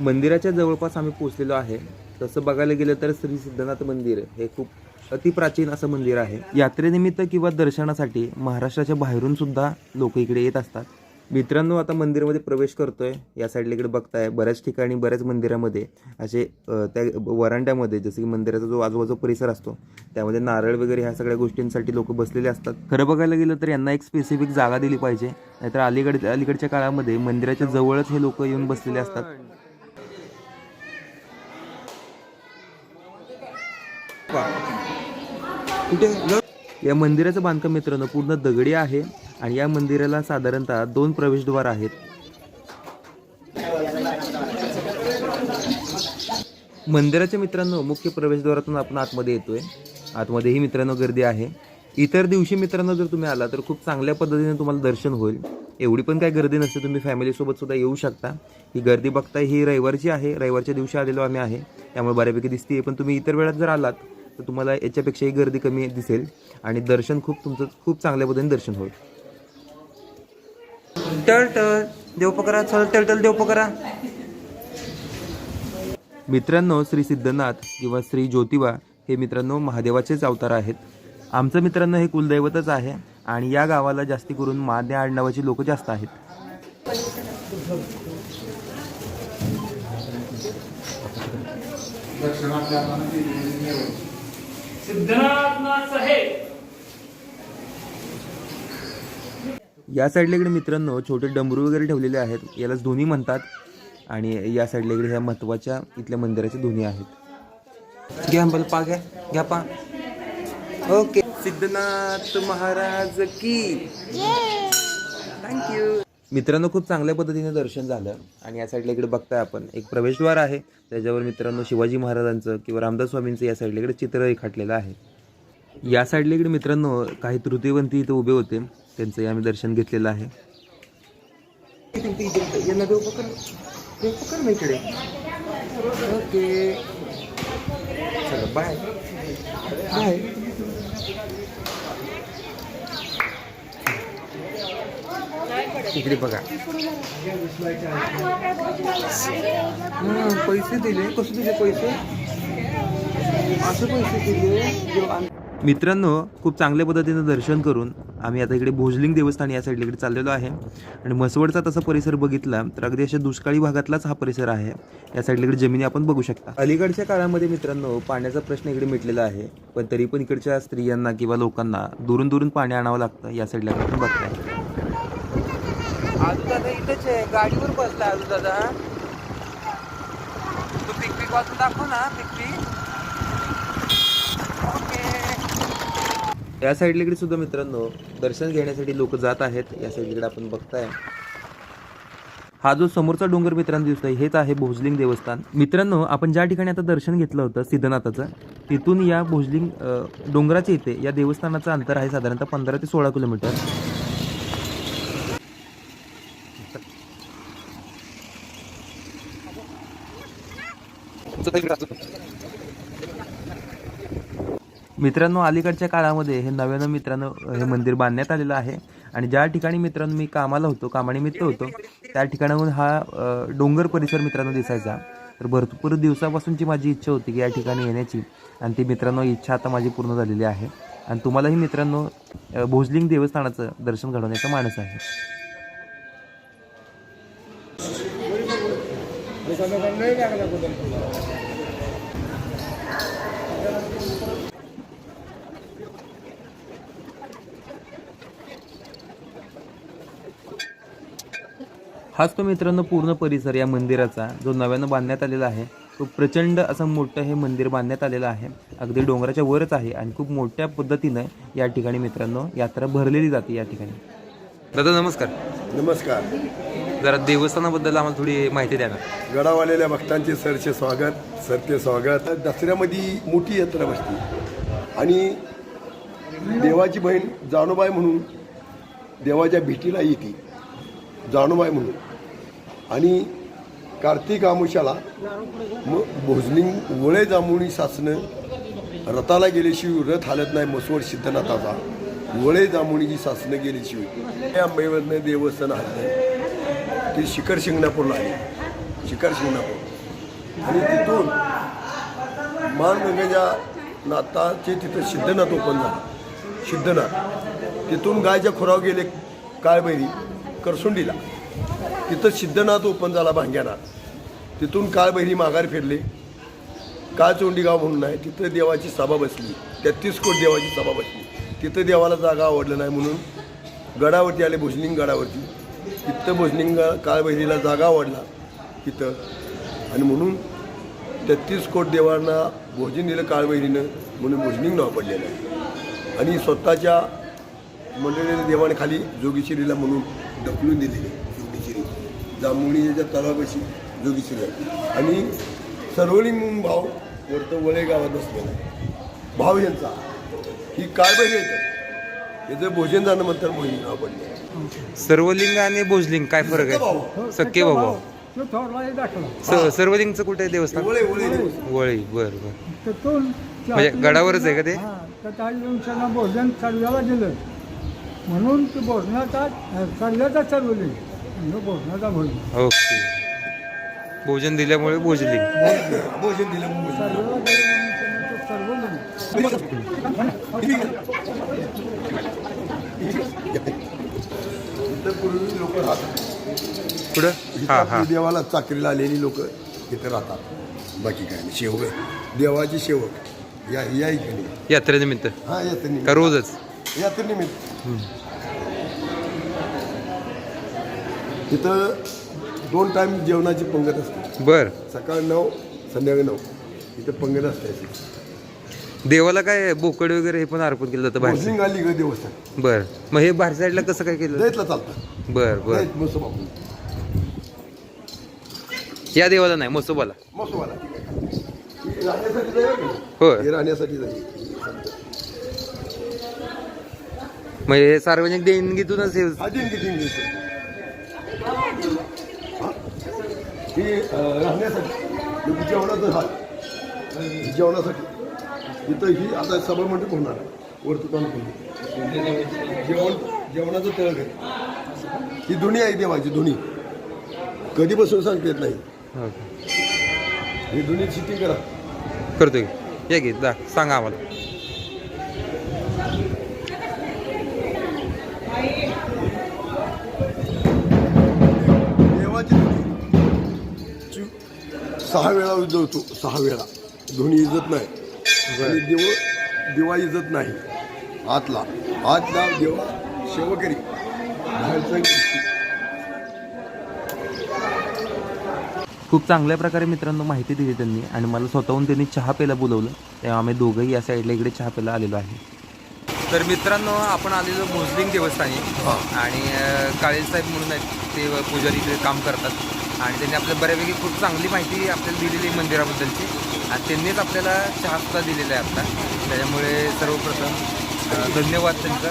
मंदिराच्या जवळपास आम्ही पोहोचलेलो आहे. तसं बघायला गेलं तर श्री सिद्धनाथ मंदिर हे खूप अतिप्राचीन असं मंदिर आहे. यात्रेनिमित्त किंवा दर्शनासाठी महाराष्ट्राच्या बाहेरून सुद्धा लोक इकडे येत असतात. मित्रांनो आता मंदिरामध्ये प्रवेश करतोय. या साईडला इकडे बघताय बऱ्याच ठिकाणी बऱ्याच मंदिरामध्ये असे त्या वरांड्यामध्ये जसं की मंदिराचा जो आजूबाजू परिसर असतो त्यामध्ये नारळ वगैरे ह्या सगळ्या गोष्टींसाठी लोक बसलेले असतात. खरं बघायला गेलं तर यांना एक स्पेसिफिक जागा दिली पाहिजे. नाहीतर अलीकडे अलीकडच्या काळामध्ये मंदिराच्या जवळच हे लोक येऊन बसलेले असतात. या मंदिराचं बांधकाम मित्रांनो पूर्ण दगडी आहे आणि या मंदिराला साधारणतः दोन प्रवेशद्वार आहेत. मंदिराच्या मित्रांनो मुख्य प्रवेशद्वारातून आपण आतमध्ये येतोय. आतमध्येही मित्रांनो गर्दी आहे. इतर दिवशी मित्रांनो जर तुम्ही आला तर खूप चांगल्या पद्धतीने तुम्हाला दर्शन होईल. एवढी पण काय गर्दी नसते तुम्ही फॅमिलीसोबत सुद्धा येऊ शकता. ही गर्दी बघताय ही रविवारची आहे. रविवारच्या दिवशी आलेलो आम्ही आहे. त्यामुळे बऱ्यापैकी दिसते पण तुम्ही इतर वेळात जर आलात तर तुम्हाला याच्यापेक्षाही गर्दी कमी दिसेल. आणि दर्शन खूप तुमचं खूप चांगल्या पद्धतीने दर्शन होईल. टळ टळ. देवपकरा चल टळ टळ देवपकरा मित्रांनो श्री सिद्धनाथ किंवा श्री ज्योतिबा हे मित्रांनो महादेवाचेच अवतार आहेत. आमचं मित्रांनो हे कुलदैवतच आहे आणि या गावाला जास्ती करून माद्या आडनावाची लोक जास्त आहेत. सिद्धनाथ या साईडला इकडे मित्रांनो छोटे डमरू वगैरे ठेवलेले आहेत. यालाच धोनी म्हणतात. आणि या साईडला इकडे ह्या महत्त्वाच्या इथल्या मंदिराच्या धोनी आहेत. घ्या बल पा घ्या घ्या पा. ओके. सिद्धनाथ महाराज की. मित्रांनो खूप चांगल्या पद्धतीने दर्शन झालं आणि या साईडला इकडे बघताय आपण. एक प्रवेशद्वार आहे. त्याच्यावर मित्रांनो शिवाजी महाराजांचं किंवा रामदास स्वामींचं या साईडला इकडे चित्र रेखाटलेलं आहे. या साईडला इकडे मित्रांनो काही तृतीयवंती इथे उभे होते. त्यांचंही आम्ही दर्शन घेतलेलं आहे. ओके. चला बाय बाय इकडे बघा. पैसे दिले. कसे दिले पैसे? असे पैसे दिले. मित्रांनो खूप चांगल्या पद्धतीनं दर्शन करून आम्ही आता इकडे भोजलिंग देवस्थान या साईडला इकडे चाललेलो आहे. आणि म्हसवडचा तसा परिसर बघितला तर अगदी अशा दुष्काळी भागातलाच हा परिसर आहे. या साईडला इकडे जमिनी आपण बघू शकता. अलीकडच्या काळामध्ये मित्रांनो पाण्याचा प्रश्न इकडे मिटलेला आहे. पण तरी पण इकडच्या स्त्रियांना किंवा लोकांना दुरून दुरून पाणी आणावं लागतं. या साईडला आपण बघताय. आजू दादा इथेच आहे. गाडीवर बसला आजू दादा. तू पिक पिक वाचून दाखव ना पिक पिक. या साईडला इकडे सुद्धा मित्रांनो दर्शन घेण्यासाठी लोक जात आहेत. या साईडकडे आपण बघताय. हा जो समोरचा डोंगर मित्रांनो दिसतोय हेच आहे भोजलिंग देवस्थान. मित्रांनो आपण ज्या ठिकाणी आता दर्शन घेतलं होतं सिद्धनाथाचं तिथून या भोजलिंग डोंगराच्या इथे या देवस्थानाचं अंतर आहे साधारणतः पंधरा ते सोळा किलोमीटर. मित्रांनो अलीकडच्या काळामध्ये हे नव्यानं मित्रांनो हे मंदिर बांधण्यात आलेलं आहे. आणि ज्या ठिकाणी मित्रांनो मी कामाला होतो कामानिमित्त होतो त्या ठिकाणाहून हा डोंगर परिसर मित्रांनो दिसायचा. तर भरपूर दिवसापासूनची माझी इच्छा होती की या ठिकाणी येण्याची. आणि ती मित्रांनो इच्छा आता माझी पूर्ण झालेली आहे. आणि तुम्हालाही मित्रांनो भोजलिंग देवस्थानाचं दर्शन घडवण्याचा मानस आहे. हाच तो मित्रांनो पूर्ण परिसर या मंदिराचा जो नव्यानं बांधण्यात आलेला आहे. तो प्रचंड असं मोठं हे मंदिर बांधण्यात आलेलं आहे. अगदी डोंगराच्या वरच आहे आणि खूप मोठ्या पद्धतीनं या ठिकाणी मित्रांनो यात्रा भरलेली जाते या ठिकाणी. दादा नमस्कार. नमस्कार. जरा देवस्थानाबद्दल आम्हाला थोडी माहिती द्या ना. गडावालेल्या भक्तांचे सरचे स्वागत सरते स्वागत. दसऱ्यामध्ये मोठी यात्रा बसते. आणि देवाची बहीण जानूबाई म्हणून देवाच्या भेटीला येते. जानूबाई म्हणून. आणि कार्तिक आमुष्याला मग भोजनी वळे जांभुणी सासनं रथाला गेल्याशिवाय रथ हालत नाही मसवड सिद्धनाथाचा. वळे जांभुणीची सासनं गेल्याशिवाय. त्या अंबेवरनं देवस्थान हलत ते शिखर शिंगणापूरला आहे. शिखर शिंगणापूर. आणि तिथून मानगंगेच्या नाथाचे तिथं सिद्धनाथ ओपन झालं. सिद्धनाथ. तिथून गायच्या खुराव गेले काळबैरी करसुंडीला. तिथं सिद्धनाथ ओपन झाला भांग्यानाथ तिथून काळबैरी माघार फिरले. काळचोंडी गाव म्हणून आहे तिथं देवाची सभा बसली. तेहतीस कोट देवाची सभा बसली. तिथं देवाला जागा आवडलं नाही म्हणून गडावरती आले भुजलिंग गडावरती. तिथं भुजलिंग काळबैरीला जागा आवडला इथं. आणि म्हणून तेहतीस कोट देवांना भोजन दिलं काळबैरीनं म्हणून भोजनिंग नाव पडलेलं आहे. आणि स्वतःच्या मंडळीने देवाने खाली जोगीशिरीला म्हणून ढकलून दिलेली जोगीशिरी. जांभुणीच्या तलावापाशी जोगीशिरी आहे. आणि सर्वलिंग म्हणून भाव वरतं वळे गावात बसलेला आहे. भाव यांचा. ही काळबैरी येतं याचं भोजन जाणं म्हणतात भोजन नाव पडले सर्वलिंग आणि भोजलिंग काय फरक आहे? सख्खे भाऊ. तो थोरला दाखला स- सर्वलिंगचं कुठे आहे देवस्थान? वळे वळे. दिवस वळी बर बर. म्हणजे गडावरच आहे का ते? हा तर त्या भोजन सर्वाला दिलं. म्हणून ते भोजनाचा म्हणजे भोजनाचा भोजन. ओके. भोजन दिल्यामुळे भोजलिंग. भोजन दिलं. सर्वाला दिलं म्हणून त्यांना ते सर्वलिंग इथं पूर्वी लोक राहतात. इथं हा हा. देवाला चाकरीला आलेली लोक इथं राहतात. बाकी काय नाही. सेवक देवाचे सेवक या या इकडे. यात्रेनिमित्त. हा यात्रे का रोजच? यात्रे निमित्त इथं दोन टाइम जेवणाची पंगत असते. बर. सकाळ नऊ संध्याकाळी नऊ. इथं पंगत असते देवाला काय बोकड वगैरे हे पण अर्पण केलं जातं बाहेर आली देवस्थान. बर. मग हे बाहेर साईडला कसं काय केलं? दैतला चालतं. बर बर. दैत मसोबा या देवाला नाही मसोबाला. मसोबाला. ही राहण्यासाठी होय. हे राहण्यासाठी म्हणजे हे सार्वजनिक देणगीतूनच हे हा ही? अं, राहण्यासाठी. जेवणाचं हात जेवणासाठी. इथं ही आता सभा मंडप होणार वरती जेवण जेवणाचं तळ आहे. ही धुणी आहे देवाची धुणी कधीपासून सांगता येत नाही. ही. धुणी शिटिंग करा. करतो या की दा सांगा आम्हाला. देवाची सहा वेळा उजवतो सहा वेळा. धुणी इजत नाही. आणि देव दिवा इजत नाही. आतला. आतला देवा शेवकरी. खूप चांगल्या प्रकारे मित्रांनो माहिती दिली त्यांनी आणि मला स्वतःहून त्यांनी चहा प्यायला बोलवलं. तेव्हा आम्ही दोघंही या साईडला इकडे चहा प्यायला आलेलो आहे. तर मित्रांनो आपण आलेलो भोजलिंग देवस्थानी. आणि अं, काळे साहेब म्हणून आहेत ते पुजारी इकडे काम करतात. आणि त्यांनी आपल्याला बऱ्यापैकी खूप चांगली माहिती आपल्याला दिलेली आहे मंदिराबद्दलची. आणि त्यांनीच आपल्याला चहा सुद्धा दिलेला आहे आता. त्याच्यामुळे सर्वप्रथम धन्यवाद त्यांचं.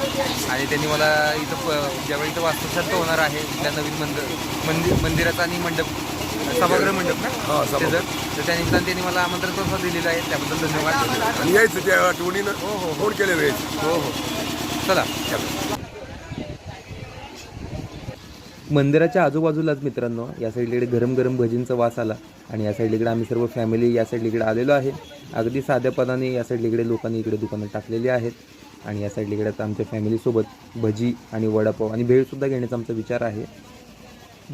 आणि त्यांनी मला इथं प- ज्यावेळी इथं वास्तुशांत होणार आहे त्या नवीन मंदिर मंदिर मंदिराचा आणि मंडप सभागृह मंडप ना? हा. त्याचं. तर त्यानिमित्तानं त्यांनी मला आमंत्रण सुद्धा दिलेलं आहे. त्याबद्दल धन्यवाद. आणि यायचं त्या आठवणीनं? फोन केल्या वेळेस हो हो. चला. मंदिराच्या आजूबाजूलाच मित्रांनो या साईडला इकडे गरम गरम भजींचा वास आला आणि या साईड इकडे आम्ही सर्व फॅमिली या साईड इकडे आलेलो आहे. अगदी साध्या पदाने या साईड इकडे लोकांनी इकडे दुकानं टाकलेली आहेत आणि या साईड इकडे आता आमच्या फॅमिलीसोबत भजी आणि वडापाव आणि भेळसुद्धा घेण्याचा आमचा विचार आहे.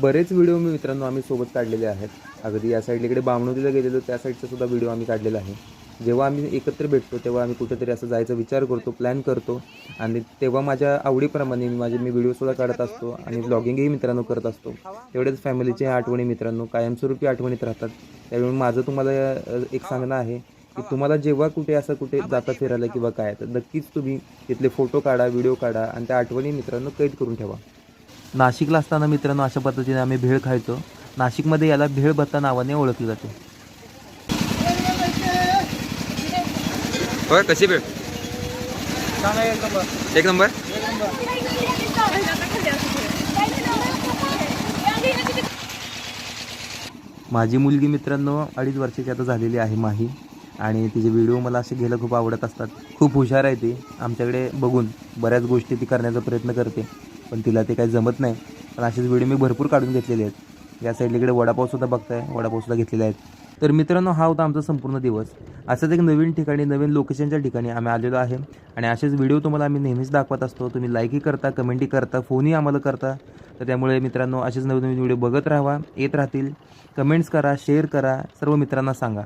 बरेच व्हिडिओ मी मित्रांनो आम्ही सोबत काढलेले आहेत. अगदी या साईडला इकडे बामणोलीला गेलेलो त्या साईडचा सुद्धा व्हिडिओ आम्ही काढलेला आहे. जेव्हा आम्ही एकत्र भेटतो तेव्हा आम्ही कुठेतरी असं जायचा विचार करतो प्लॅन करतो. आणि तेव्हा माझ्या आवडीप्रमाणे मी माझे मी व्हिडिओसुद्धा काढत असतो आणि ब्लॉगिंगही मित्रांनो करत असतो. तेवढेच फॅमिलीच्या आठवणी मित्रांनो कायमस्वरूपी आठवणीत राहतात. त्यावेळी माझं तुम्हाला एक सांगणं आहे की तुम्हाला जेव्हा कुठे असं कुठे जाता फिरायला किंवा काय तर नक्कीच तुम्ही तिथले फोटो काढा व्हिडिओ काढा आणि त्या आठवणी मित्रांनो कैद करून ठेवा. नाशिकला असताना मित्रांनो अशा पद्धतीने आम्ही भेळ खायचो. नाशिकमध्ये याला भेळ भत्ता नावाने ओळखली जाते. होय कशी भेळ एक नंबर. माझी मुलगी मित्रांनो अडीच वर्षाची आता झालेली आहे माही. आणि तिचे व्हिडिओ मला असे घ्यायला खूप आवडत असतात. खूप हुशार आहे ती. आमच्याकडे बघून बऱ्याच गोष्टी ती करण्याचा प्रयत्न करते. पण तिला ते काही जमत नाही. पण असेच व्हिडिओ मी भरपूर काढून घेतलेले आहेत. या साईडला इकडे वडापावसुद्धा बघताय. वडापावसुद्धा घेतलेले आहेत. तर मित्रांनो हा होता आमचा संपूर्ण दिवस. असंच एक नवीन ठिकाणी नवीन लोकेशनच्या ठिकाणी आम्ही आलेलो आहे. आणि असेच व्हिडिओ तुम्हाला आम्ही नेहमीच दाखवत असतो. तुम्ही लाईकही करता कमेंटही करता फोनही आम्हाला करता. तर त्यामुळे मित्रांनो असेच नवीन नवीन व्हिडिओ बघत राहा येत राहतील. कमेंट्स करा शेअर करा सर्व मित्रांना सांगा.